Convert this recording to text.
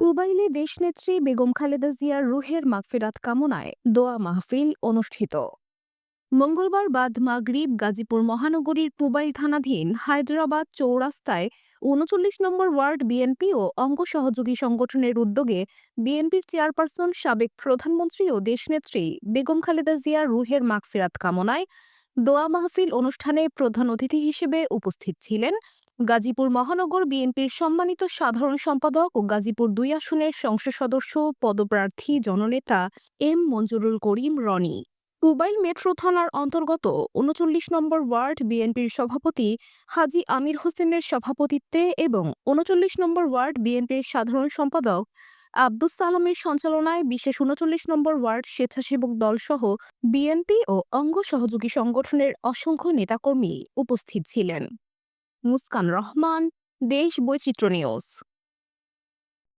পুবাইলে দেশনেত্রী বেগম খালেদা জিয়ার রুহের মাগফিরাত কামনায় দোয়া মাহফিল অনুষ্ঠিত। মঙ্গলবার বাদ মাগরিব গাজীপুর মহানগরীর পুবাইল থানাধীন হায়দ্রাবাদ চৌরাস্তায় উনচল্লিশ নম্বর ওয়ার্ড বিএনপি ও অঙ্গ সহযোগী সংগঠনের উদ্যোগে বিএনপির চেয়ারপারসন সাবেক প্রধানমন্ত্রী ও দেশনেত্রী বেগম খালেদা জিয়ার রুহের মাগফিরাত কামনায় দোয়া মাহফিল অনুষ্ঠানে প্রধান অতিথি হিসেবে উপস্থিত ছিলেন গাজীপুর মহানগর বিএনপির সম্মানিত সাধারণ সম্পাদক ও গাজীপুর দুই আসনের সংসদ সদস্য পদপ্রার্থী জননেতা এম মঞ্জুরুল করিম রনি। কুবাইল মেট্রো থানার অন্তর্গত উনচল্লিশ নম্বর ওয়ার্ড বিএনপির সভাপতি হাজি আমির হোসেনের সভাপতিত্বে এবং উনচল্লিশ নম্বর ওয়ার্ড বিএনপির সাধারণ সম্পাদক আব্দুস সালামের সঞ্চালনায় বিশেষ উনচল্লিশ নম্বর ওয়ার্ড স্বেচ্ছাসেবক দলসহ বিএনপি ও অঙ্গ সহযোগী সংগঠনের অসংখ্য নেতাকর্মী উপস্থিত ছিলেন। মুস্কান রহমান, দেশ বৈচিত্র্য নিউজ।